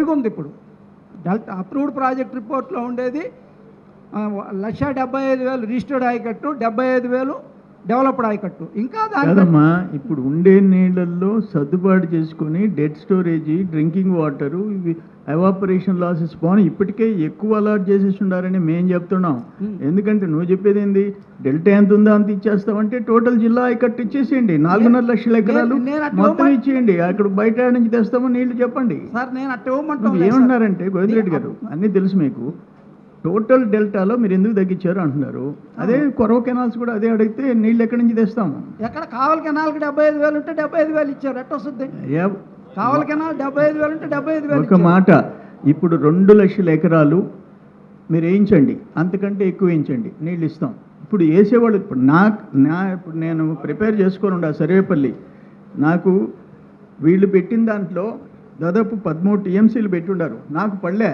ఫ్రీగా ఉంది ఇప్పుడు. డెల్టా అప్రూవ్డ్ ప్రాజెక్ట్ రిపోర్ట్లో ఉండేది లక్ష డెబ్బై ఐదు వేలు రిజిస్టర్డ్ ఆయకట్టు డెబ్బై ఐదు వేలు డెవలప్డ్ ఆయకట్టు ఇంకా కాదమ్మా ఇప్పుడు ఉండే నీళ్ళల్లో సర్దుబాటు చేసుకొని డెడ్ స్టోరేజ్ డ్రింకింగ్ వాటర్ ఇవి ఎవాపరేషన్ లాసెస్ పోని ఇప్పటికే ఎక్కువ అలాట్ చేసేసి ఉండారని మేము చెప్తున్నాం. ఎందుకంటే నువ్వు చెప్పేది ఏంది? డెల్టా ఎంత ఉందో అంత ఇచ్చేస్తామంటే టోటల్ జిల్లా కట్టి ఇచ్చేసేయండి. నాలుగున్నర లక్షల ఎకరాలు మొత్తం ఇచ్చేయండి. అక్కడ బయట నుంచి తెస్తామో నీళ్ళు చెప్పండి. ఏమంటున్నారంటే గోవిందరెడ్డి గారు? అన్నీ తెలుసు మీకు. టోటల్ డెల్టాలో మీరు ఎందుకు తగ్గించారు అంటున్నారు. అదే కొరవ కెనాల్స్ కూడా అదే అడిగితే నీళ్ళు ఎక్కడి నుంచి తెస్తాము? ఎక్కడ కావలి కెనాల్కి డెబ్బై ఐదు వేలు ఉంటే డెబ్బై ఐదు వేలు ఇచ్చారు. ఎట్ట వస్తుంది? కావలి కెనాల్ డెబ్బై ఐదు వేలు ఉంటే డెబ్బై ఐదు వేలు ఒక. మాట ఇప్పుడు రెండు లక్షల ఎకరాలు మీరు వేయించండి. అంతకంటే ఎక్కువ వేయించండి. నీళ్ళు ఇస్తాం. ఇప్పుడు వేసేవాళ్ళు ఇప్పుడు నా నా ఇప్పుడు నేను ప్రిపేర్ చేసుకొని ఉండా సర్వేపల్లి నాకు వీళ్ళు పెట్టిన దాంట్లో దాదాపు పదమూడు టీఎంసీలు పెట్టుండారు. నాకు పడలే.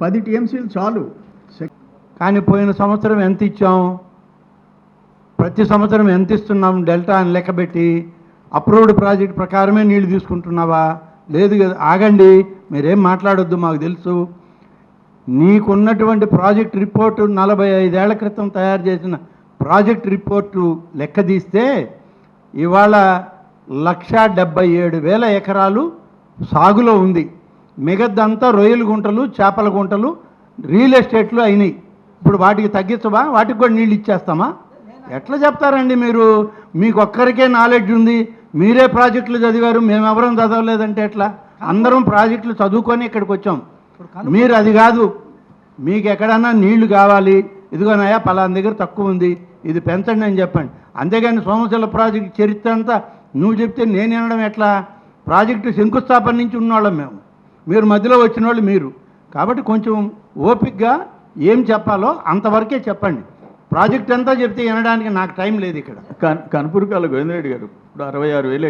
పది టీఎంసీలు చాలు. కానీ పోయిన సంవత్సరం ఎంత ఇచ్చాం? ప్రతి సంవత్సరం ఎంత ఇస్తున్నాం? డెల్టా అని లెక్కబెట్టి అప్రూవ్డ్ ప్రాజెక్ట్ ప్రకారమే నీళ్ళు తీసుకుంటున్నావా? లేదు కదా. ఆగండి. మీరేం మాట్లాడొద్దు మాకు తెలుసు. నీకున్నటువంటి ప్రాజెక్ట్ రిపోర్టు నలభై ఐదేళ్ళ క్రితం తయారు చేసిన ప్రాజెక్ట్ రిపోర్టు లెక్క తీస్తే ఇవాళ లక్ష డెబ్బై ఏడు వేల ఎకరాలు సాగులో ఉంది. మిగద్దంతా రొయ్యల గుంటలు చేపల గుంటలు రియల్ ఎస్టేట్లు అయినాయి. ఇప్పుడు వాటికి తగ్గించవా? వాటికి కూడా నీళ్ళు ఇచ్చేస్తామా? ఎట్లా చెప్తారండి మీరు? మీకు ఒక్కరికే నాలెడ్జ్ ఉంది. మీరే ప్రాజెక్టులు చదివారు. మేమెవరం చదవలేదంటే ఎట్లా? అందరం ప్రాజెక్టులు చదువుకొని ఇక్కడికి వచ్చాం. మీరు అది కాదు. మీకు ఎక్కడన్నా నీళ్ళు కావాలి ఇదిగోనయ్యా పలానా దగ్గర తక్కువ ఉంది. ఇది పెంచండి అని చెప్పండి. అంతేగాని సోమశిల ప్రాజెక్ట్ చరిత్ర అంతా నువ్వు చెప్తే నేను వినడం ఎట్లా? ప్రాజెక్టు శంకుస్థాపన నుంచి ఉన్నవాళ్ళం మేము. మీరు మధ్యలో వచ్చిన వాళ్ళు మీరు. కాబట్టి కొంచెం ఓపిక్గా ఏం చెప్పాలో అంతవరకే చెప్పండి. ప్రాజెక్ట్ అంతా చెప్తే వినడానికి నాకు టైం లేదు ఇక్కడ. కన్ కనుపురకాల గోవిందరెడ్డి గారు ఇప్పుడు అరవై ఆరు వేలు